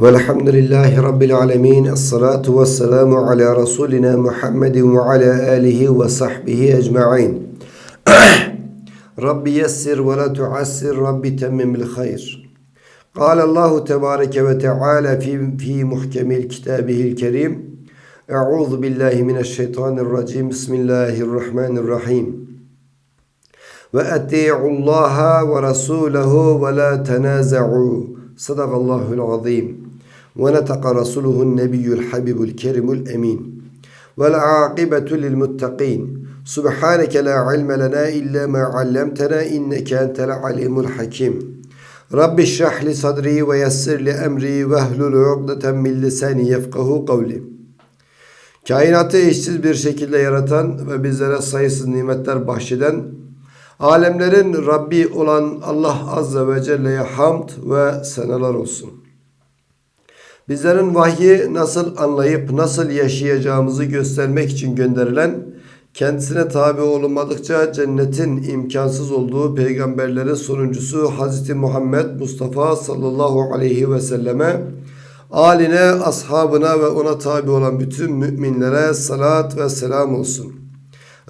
والحمد لله رب العالمين الصلاة والسلام على رسولنا محمد وعلى آله وصحبه أجمعين. رب يسر ولا تعسر رب تمم الخير. قال الله تبارك وتعالى في, في محكم كتابه الكريم أعوذ بالله من الشيطان الرجيم بسم الله الرحمن الرحيم. وأطيعوا الله ورسوله ولا تنازعوا. صدق الله العظيم. Ve netaka rasuluhun nebiyyül habibül kerimül emin. Vel akibetu lil muttaqin. Subhaneke la ilme lena illa ma allamtena inneke entel alimul hakim. Rabbi şrah li sadri ve yessir li emri ve hlul ugdeten min. Kainatı eşsiz bir şekilde yaratan ve bizlere sayısız nimetler bahşeden, alemlerin Rabbi olan Allah Azze ve Celle'ye hamd ve seneler olsun.'' Bizlerin vahyi nasıl anlayıp nasıl yaşayacağımızı göstermek için gönderilen, kendisine tabi olunmadıkça cennetin imkansız olduğu peygamberlerin sonuncusu Hz. Muhammed Mustafa sallallahu aleyhi ve selleme, aline, ashabına ve ona tabi olan bütün müminlere salat ve selam olsun.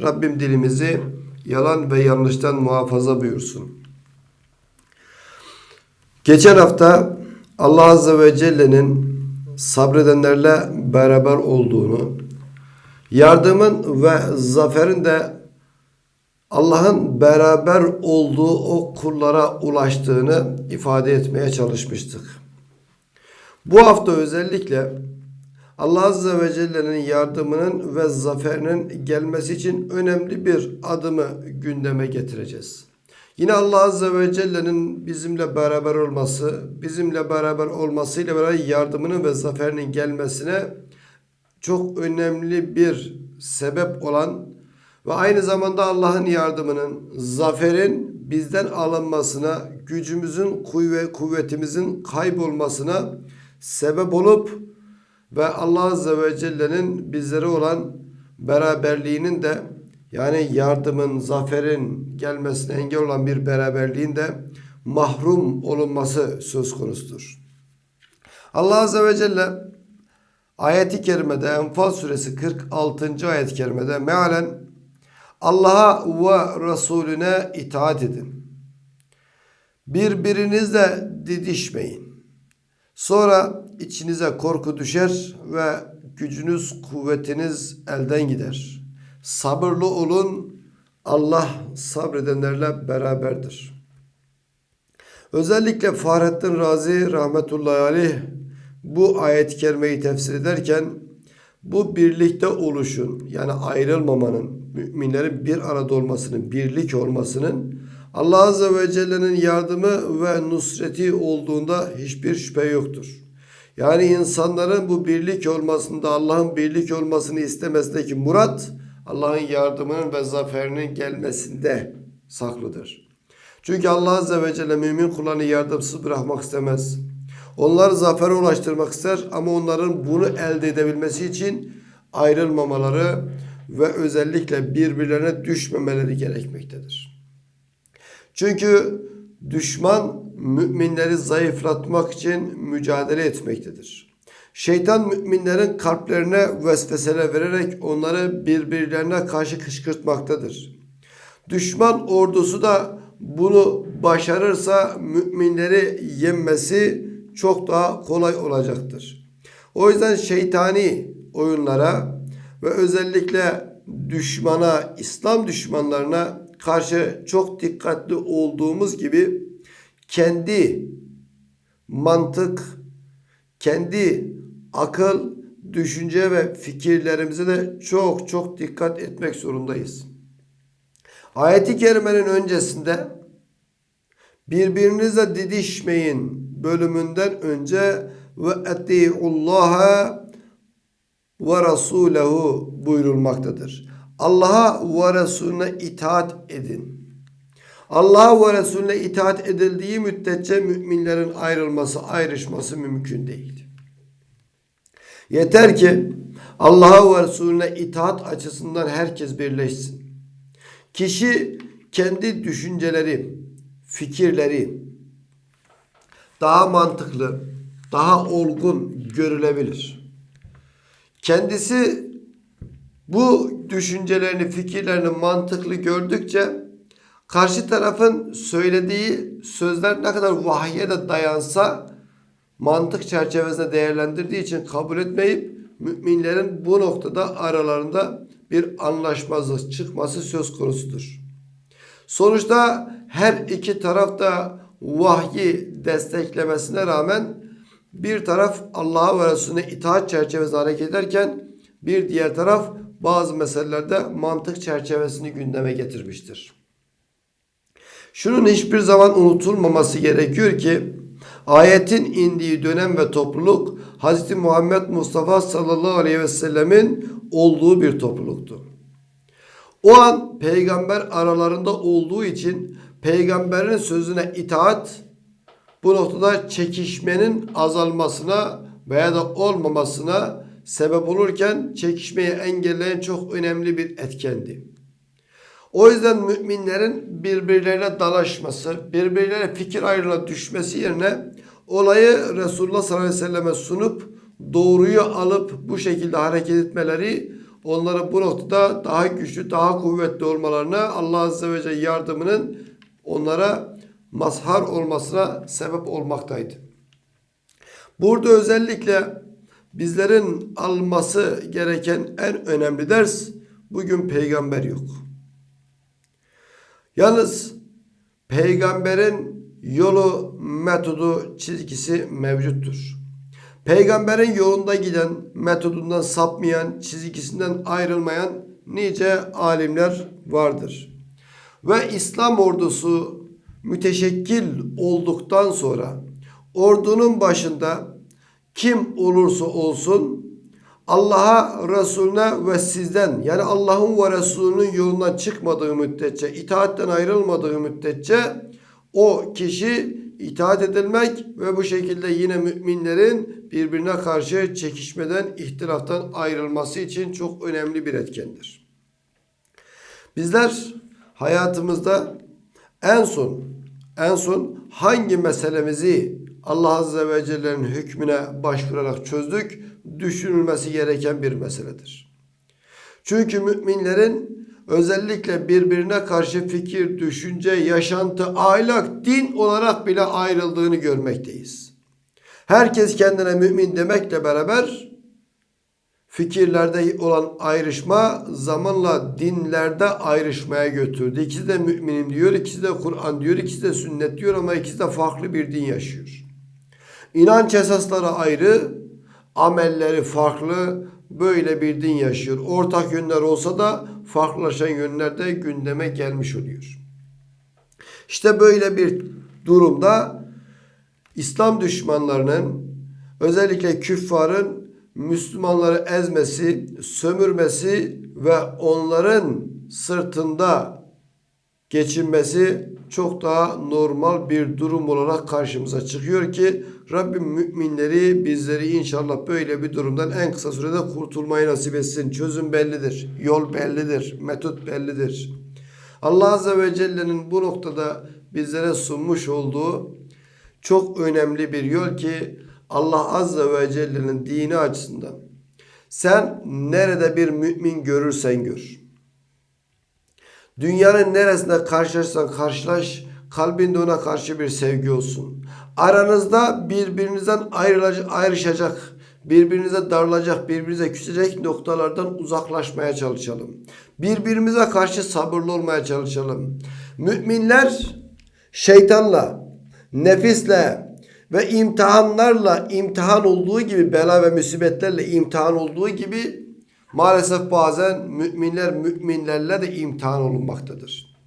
Rabbim dilimizi yalan ve yanlıştan muhafaza buyursun. Geçen hafta Allah Azze ve Celle'nin sabredenlerle beraber olduğunu, yardımın ve zaferin de Allah'ın beraber olduğu o kullara ulaştığını ifade etmeye çalışmıştık. Bu hafta özellikle Allah Azze ve Celle'nin yardımının ve zaferinin gelmesi için önemli bir adımı gündeme getireceğiz. Yine Allah Azze ve Celle'nin bizimle beraber olması, bizimle beraber olmasıyla beraber yardımının ve zaferinin gelmesine çok önemli bir sebep olan ve aynı zamanda Allah'ın yardımının, zaferin bizden alınmasına, gücümüzün, kuvve, kuvvetimizin kaybolmasına sebep olup ve Allah Azze ve Celle'nin bizlere olan beraberliğinin de yani yardımın, zaferin gelmesine engel olan bir beraberliğin de mahrum olunması söz konusudur. Allah Azze ve Celle ayeti kerimede Enfal suresi 46. ayet-i kerimede mealen Allah'a ve Resulüne itaat edin. Birbirinizle didişmeyin. Sonra içinize korku düşer ve gücünüz, kuvvetiniz elden gider. Sabırlı olun. Allah sabredenlerle beraberdir. Özellikle Fahrettin Razi rahmetullahi aleyh bu ayet-i kerimeyi tefsir ederken bu birlikte oluşun yani ayrılmamanın, müminlerin bir arada olmasının, birlik olmasının Allah Azze ve Celle'nin yardımı ve nusreti olduğunda hiçbir şüphe yoktur. Yani insanların bu birlik olmasında Allah'ın birlik olmasını istemesindeki murat Allah'ın yardımının ve zaferinin gelmesinde saklıdır. Çünkü Allah Azze ve Celle mümin kullarını yardımsız bırakmak istemez. Onları zafere ulaştırmak ister ama onların bunu elde edebilmesi için ayrılmamaları ve özellikle birbirlerine düşmemeleri gerekmektedir. Çünkü düşman müminleri zayıflatmak için mücadele etmektedir. Şeytan müminlerin kalplerine vesveseler vererek onları birbirlerine karşı kışkırtmaktadır. Düşman ordusu da bunu başarırsa müminleri yenmesi çok daha kolay olacaktır. O yüzden şeytani oyunlara ve özellikle düşmana, İslam düşmanlarına karşı çok dikkatli olduğumuz gibi kendi mantık, kendi akıl, düşünce ve fikirlerimize de çok çok dikkat etmek zorundayız. Ayeti kerimenin öncesinde birbirinizle didişmeyin bölümünden önce ve etiullaha ve rasulehu buyurulmaktadır. Allah'a ve Resulüne itaat edin. Allah'a ve Resulüne itaat edildiği müddetçe müminlerin ayrılması, ayrışması mümkün değil. Yeter ki Allah'a ve Resulüne itaat açısından herkes birleşsin. Kişi kendi düşünceleri, fikirleri daha mantıklı, daha olgun görülebilir. Kendisi bu düşüncelerini, fikirlerini mantıklı gördükçe karşı tarafın söylediği sözler ne kadar vahye de dayansa mantık çerçevesinde değerlendirdiği için kabul etmeyip müminlerin bu noktada aralarında bir anlaşmazlık çıkması söz konusudur. Sonuçta her iki taraf da vahyi desteklemesine rağmen bir taraf Allah'a ve Resulüne itaat çerçevesinde hareket ederken bir diğer taraf bazı meselelerde mantık çerçevesini gündeme getirmiştir. Şunun hiçbir zaman unutulmaması gerekiyor ki ayetin indiği dönem ve topluluk Hz. Muhammed Mustafa sallallahu aleyhi ve sellemin olduğu bir topluluktu. O an peygamber aralarında olduğu için peygamberin sözüne itaat bu noktada çekişmenin azalmasına veya da olmamasına sebep olurken çekişmeyi engelleyen çok önemli bir etkendi. O yüzden müminlerin birbirlerine dalaşması, birbirlerine fikir ayrılığına düşmesi yerine olayı Resulullah sallallahu aleyhi ve selleme sunup doğruyu alıp bu şekilde hareket etmeleri onlara bu noktada daha güçlü, daha kuvvetli olmalarına Allah Azze ve Celle yardımının onlara mazhar olmasına sebep olmaktaydı. Burada özellikle bizlerin alması gereken en önemli ders bugün peygamber yok. Yalnız peygamberin yolu, metodu, çizgisi mevcuttur. Peygamberin yolunda giden, metodundan sapmayan, çizgisinden ayrılmayan nice alimler vardır. Ve İslam ordusu müteşekkil olduktan sonra ordunun başında kim olursa olsun Allah'a, Resulüne ve sizden yani Allah'ın ve Resulünün yolundan çıkmadığı müddetçe, itaatten ayrılmadığı müddetçe o kişi itaat edilmek ve bu şekilde yine müminlerin birbirine karşı çekişmeden, ihtilaftan ayrılması için çok önemli bir etkendir. Bizler hayatımızda en son en son hangi meselemizi Allah Azze ve Celle'nin hükmüne başvurarak çözdük? Düşünülmesi gereken bir meseledir. Çünkü müminlerin özellikle birbirine karşı fikir, düşünce, yaşantı, ahlak, din olarak bile ayrıldığını görmekteyiz. Herkes kendine mümin demekle beraber fikirlerde olan ayrışma zamanla dinlerde ayrışmaya götürdü. İkisi de müminim diyor, ikisi de Kur'an diyor, ikisi de sünnet diyor ama ikisi de farklı bir din yaşıyor. İnanç esasları ayrı, amelleri farklı, böyle bir din yaşıyor. Ortak yönler olsa da farklılaşan yönler de gündeme gelmiş oluyor. İşte böyle bir durumda İslam düşmanlarının özellikle küffarın Müslümanları ezmesi, sömürmesi ve onların sırtında geçinmesi çok daha normal bir durum olarak karşımıza çıkıyor ki Rabbim müminleri bizleri inşallah böyle bir durumdan en kısa sürede kurtulmayı nasip etsin. Çözüm bellidir, yol bellidir, metot bellidir. Allah Azze ve Celle'nin bu noktada bizlere sunmuş olduğu çok önemli bir yol ki Allah Azze ve Celle'nin dini açısından sen nerede bir mümin görürsen gör. Dünyanın neresinde karşılaşsan karşılaş, kalbinde ona karşı bir sevgi olsun. Aranızda birbirinizden ayrışacak, birbirinize darılacak, birbirinize küsecek noktalardan uzaklaşmaya çalışalım. Birbirimize karşı sabırlı olmaya çalışalım. Müminler şeytanla, nefisle ve imtihanlarla imtihan olduğu gibi bela ve musibetlerle imtihan olduğu gibi maalesef bazen müminler müminlerle de imtihan olunmaktadır.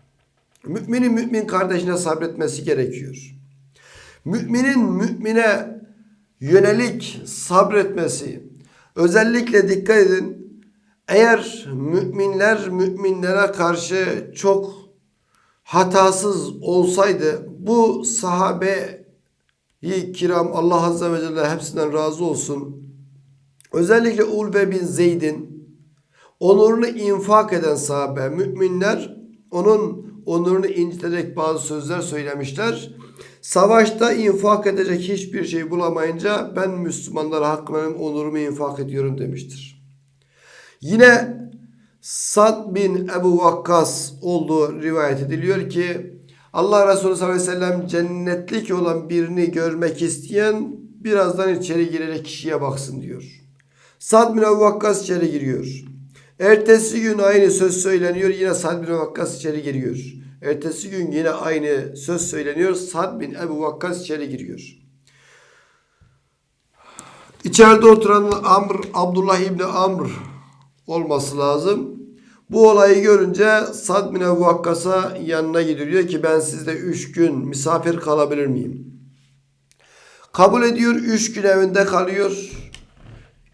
Müminin mümin kardeşine sabretmesi gerekiyor. Müminin mümine yönelik sabretmesi özellikle dikkat edin eğer müminler müminlere karşı çok hatasız olsaydı bu sahabe kiram Allah Azze ve Celle hepsinden razı olsun. Özellikle Ulbe bin Zeyd'in onurunu infak eden sahabe müminler onun onurunu inciterek bazı sözler söylemişler. Savaşta infak edecek hiçbir şey bulamayınca ben Müslümanlara hakkımın onurumu infak ediyorum demiştir. Yine Sad bin Ebu Vakkas olduğu rivayet ediliyor ki Allah Resulü sallallahu aleyhi ve sellem cennetlik olan birini görmek isteyen birazdan içeri girerek kişiye baksın diyor. Sad bin Ebu Vakkas içeri giriyor. Ertesi gün aynı söz söyleniyor. Yine Sad bin Vakkas içeri giriyor. Ertesi gün yine aynı söz söyleniyor. Sad bin Ebu Vakkas içeri giriyor. İçeride oturan Amr, Abdullah İbni Amr olması lazım. Bu olayı görünce Sad bin Ebu Vakkas'a yanına gidiyor. Diyor ki ben sizde üç gün misafir kalabilir miyim? Kabul ediyor. Üç gün evinde kalıyor.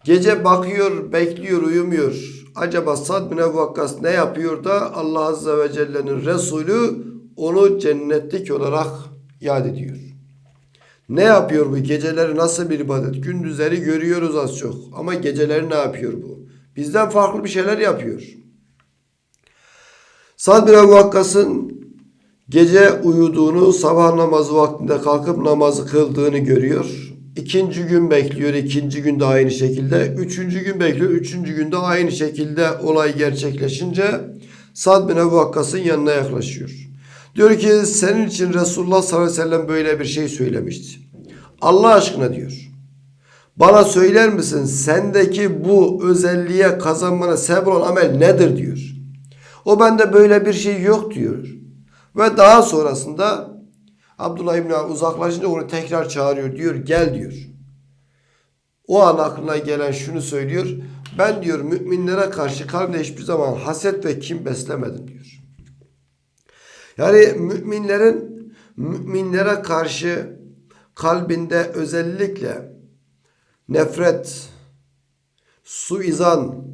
Gece bakıyor, bekliyor, uyumuyor. Acaba Sad bin Ebu Vakkas ne yapıyor da Allah Azze ve Celle'nin Resulü onu cennetlik olarak yad ediyor. Ne yapıyor bu? Geceleri nasıl bir ibadet? Gündüzleri görüyoruz az çok. Ama geceleri ne yapıyor bu? Bizden farklı bir şeyler yapıyor. Sad bin Ebu Vakkas'ın gece uyuduğunu, sabah namazı vaktinde kalkıp namazı kıldığını görüyor. İkinci gün bekliyor, ikinci günde aynı şekilde. Üçüncü gün bekliyor, üçüncü günde aynı şekilde olay gerçekleşince Sad bin Ebu Vakkas'ın yanına yaklaşıyor. Diyor ki senin için Resulullah sallallahu aleyhi ve sellem böyle bir şey söylemişti. Allah aşkına diyor. Bana söyler misin sendeki bu özelliğe kazanmana sebep olan amel nedir diyor. O bende böyle bir şey yok diyor. Ve daha sonrasında Abdullah İbni uzaklaşınca onu tekrar çağırıyor. Diyor gel diyor. O an aklına gelen şunu söylüyor. Ben diyor müminlere karşı kalbimde hiçbir zaman haset ve kim beslemedim diyor. Yani müminlerin müminlere karşı kalbinde özellikle nefret, suizan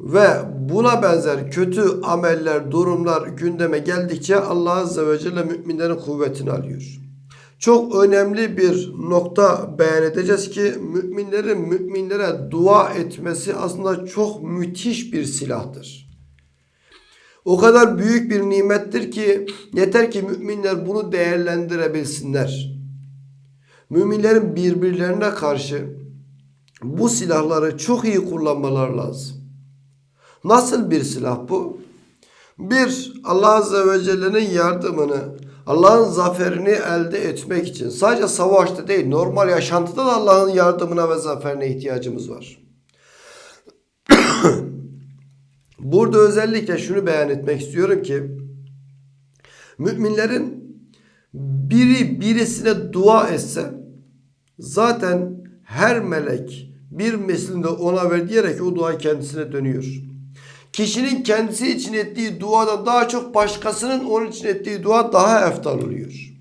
ve buna benzer kötü ameller, durumlar gündeme geldikçe Allah Azze ve Celle müminlerin kuvvetini alıyor. Çok önemli bir nokta beyan edeceğiz ki müminlerin müminlere dua etmesi aslında çok müthiş bir silahtır. O kadar büyük bir nimettir ki yeter ki müminler bunu değerlendirebilsinler. Müminlerin birbirlerine karşı bu silahları çok iyi kullanmalar lazım. Nasıl bir silah bu? Bir, Allah Azze ve Celle'nin yardımını, Allah'ın zaferini elde etmek için sadece savaşta değil, normal yaşantıda da Allah'ın yardımına ve zaferine ihtiyacımız var. Burada özellikle şunu beyan etmek istiyorum ki müminlerin biri birisine dua etse zaten her melek bir mislinde ona ver diyerek o dua kendisine dönüyor. Kişinin kendisi için ettiği duadan daha çok başkasının onun için ettiği dua daha eftal oluyor.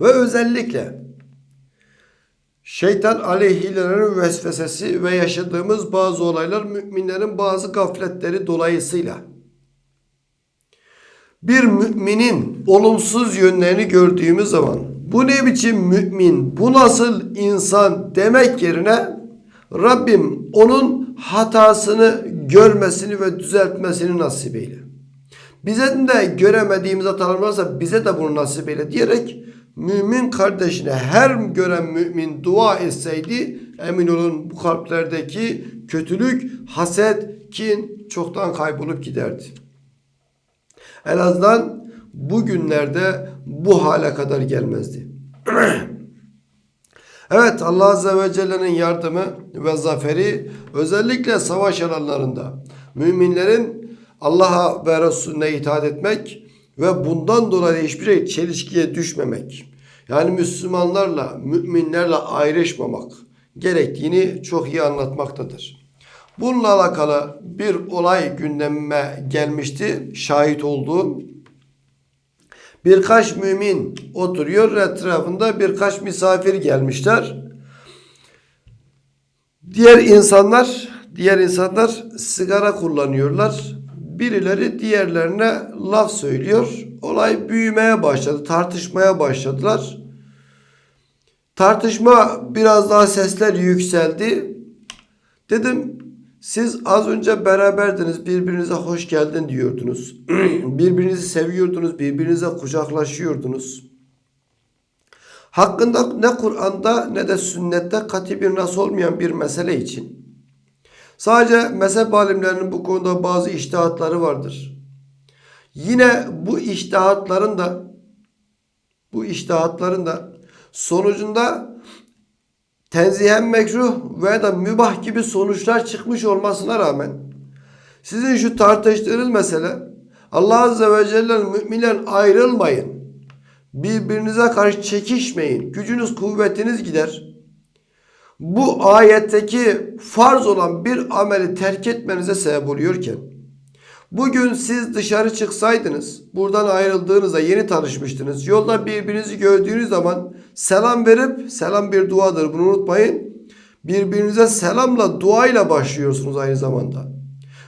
Ve özellikle şeytan aleyhilerin vesvesesi ve yaşadığımız bazı olaylar müminlerin bazı gafletleri dolayısıyla bir müminin olumsuz yönlerini gördüğümüz zaman bu ne biçim mümin, bu nasıl insan demek yerine Rabbim onun hatasını görmesini ve düzeltmesini nasip eyle. Bize de göremediğimiz hatalar varsa bize de bunu nasip eyle diyerek mümin kardeşine her gören mümin dua etseydi emin olun bu kalplerdeki kötülük, haset, kin çoktan kaybolup giderdi. En azından bugünlerde bu hale kadar gelmezdi. evet Allah Azze ve Celle'nin yardımı ve zaferi özellikle savaş alanlarında müminlerin Allah'a ve Resulüne itaat etmek ve bundan dolayı hiçbir şey çelişkiye düşmemek. Yani Müslümanlarla, müminlerle ayrışmamak gerektiğini çok iyi anlatmaktadır. Bununla alakalı bir olay gündemime gelmişti. Şahit olduğum. Birkaç mümin oturuyor. Etrafında birkaç misafir gelmişler. Diğer insanlar, diğer insanlar sigara kullanıyorlar. Birileri diğerlerine laf söylüyor. Olay büyümeye başladı. Tartışmaya başladılar. Tartışma biraz daha sesler yükseldi. Dedim siz az önce beraberdiniz, birbirinize hoş geldin diyordunuz. birbirinizi seviyordunuz, birbirinize kucaklaşıyordunuz. Hakkında ne Kur'an'da ne de sünnette katı bir nas olmayan bir mesele için sadece mezhep alimlerinin bu konuda bazı iştihatları vardır. Yine bu iştihatların da bu iştihatların da sonucunda tenzihen mekruh veya da mübah gibi sonuçlar çıkmış olmasına rağmen sizin şu tartıştığınız mesele Allah Azze ve Celle'nin müminlerin ayrılmayın. Birbirinize karşı çekişmeyin. Gücünüz kuvvetiniz gider. Bu ayetteki farz olan bir ameli terk etmenize sebep oluyorken bugün siz dışarı çıksaydınız buradan ayrıldığınızda yeni tanışmıştınız. Yolda birbirinizi gördüğünüz zaman selam verip selam bir duadır bunu unutmayın. Birbirinize selamla duayla başlıyorsunuz aynı zamanda.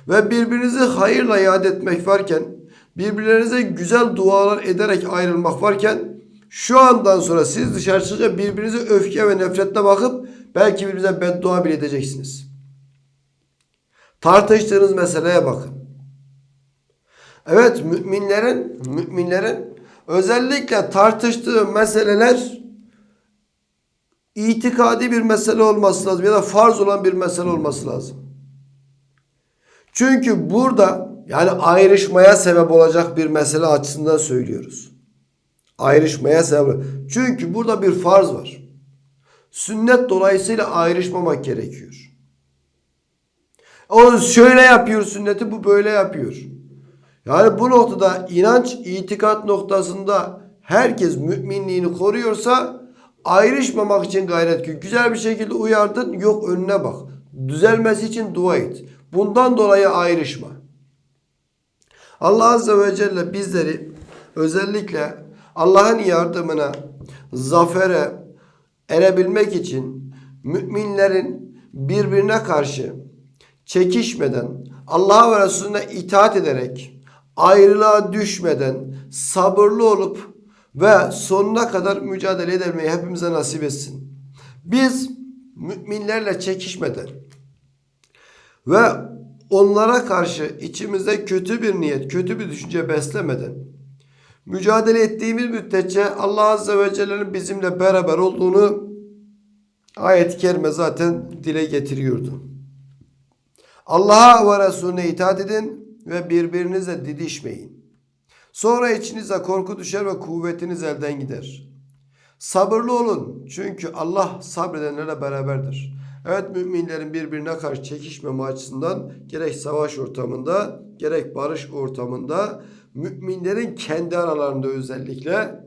Ve birbirinizi hayırla yad etmek varken, birbirlerinize güzel dualar ederek ayrılmak varken, şu andan sonra siz dışarı çıkınca birbirinize öfke ve nefretle bakıp belki birbirinize beddua bile edeceksiniz. Tartıştığınız meseleye bakın. Evet müminlerin müminlerin özellikle tartıştığı meseleler itikadi bir mesele olması lazım ya da farz olan bir mesele olması lazım. Çünkü burada yani ayrışmaya sebep olacak bir mesele açısından söylüyoruz. Ayrışmaya sebep. Çünkü burada bir farz var. Sünnet dolayısıyla ayrışmamak gerekiyor. O şöyle yapıyor sünneti bu böyle yapıyor. Yani bu noktada inanç, itikat noktasında herkes müminliğini koruyorsa ayrışmamak için gayret gör. Güzel bir şekilde uyardın yok önüne bak. Düzelmesi için dua et. Bundan dolayı ayrışma. Allah Azze ve Celle bizleri özellikle Allah'ın yardımına, zafere erebilmek için müminlerin birbirine karşı çekişmeden, Allah'a ve Resulüne itaat ederek, ayrılığa düşmeden, sabırlı olup ve sonuna kadar mücadele edebilmeyi hepimize nasip etsin. Biz müminlerle çekişmeden, ve onlara karşı içimizde kötü bir niyet, kötü bir düşünce beslemeden mücadele ettiğimiz müddetçe Allah Azze ve Celle'nin bizimle beraber olduğunu ayet-i kerime zaten dile getiriyordu. Allah'a ve Resulüne itaat edin ve birbirinize didişmeyin. Sonra içinize korku düşer ve kuvvetiniz elden gider. Sabırlı olun çünkü Allah sabredenlerle beraberdir. Evet müminlerin birbirine karşı çekişmeme açısından gerek savaş ortamında gerek barış ortamında müminlerin kendi aralarında özellikle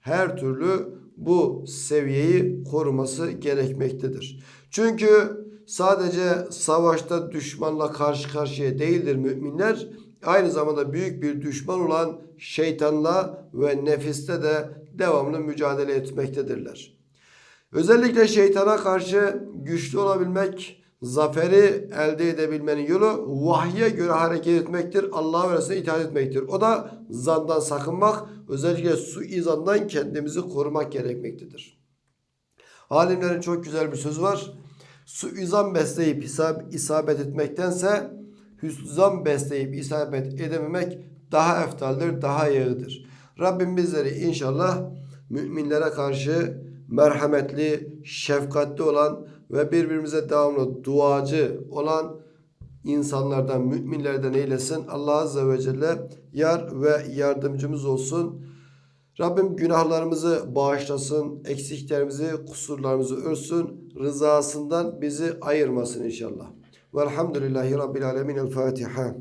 her türlü bu seviyeyi koruması gerekmektedir. Çünkü sadece savaşta düşmanla karşı karşıya değildir müminler. Aynı zamanda büyük bir düşman olan şeytanla ve nefiste de devamlı mücadele etmektedirler. Özellikle şeytana karşı güçlü olabilmek, zaferi elde edebilmenin yolu vahye göre hareket etmektir. Allah'a ve Resulüne itaat etmektir. O da zandan sakınmak, özellikle suizandan kendimizi korumak gerekmektedir. Alimlerin çok güzel bir sözü var. Suizan besleyip isab isabet etmektense hüsnüzan besleyip isabet edememek daha eftaldir, daha yağıdır. Rabbim bizleri inşallah müminlere karşı merhametli, şefkatli olan ve birbirimize devamlı duacı olan insanlardan, müminlerden eylesin. Allah Azze ve Celle yar ve yardımcımız olsun. Rabbim günahlarımızı bağışlasın, eksiklerimizi, kusurlarımızı örsün, rızasından bizi ayırmasın inşallah. Velhamdülillahi Rabbil Alemin. El Fatiha.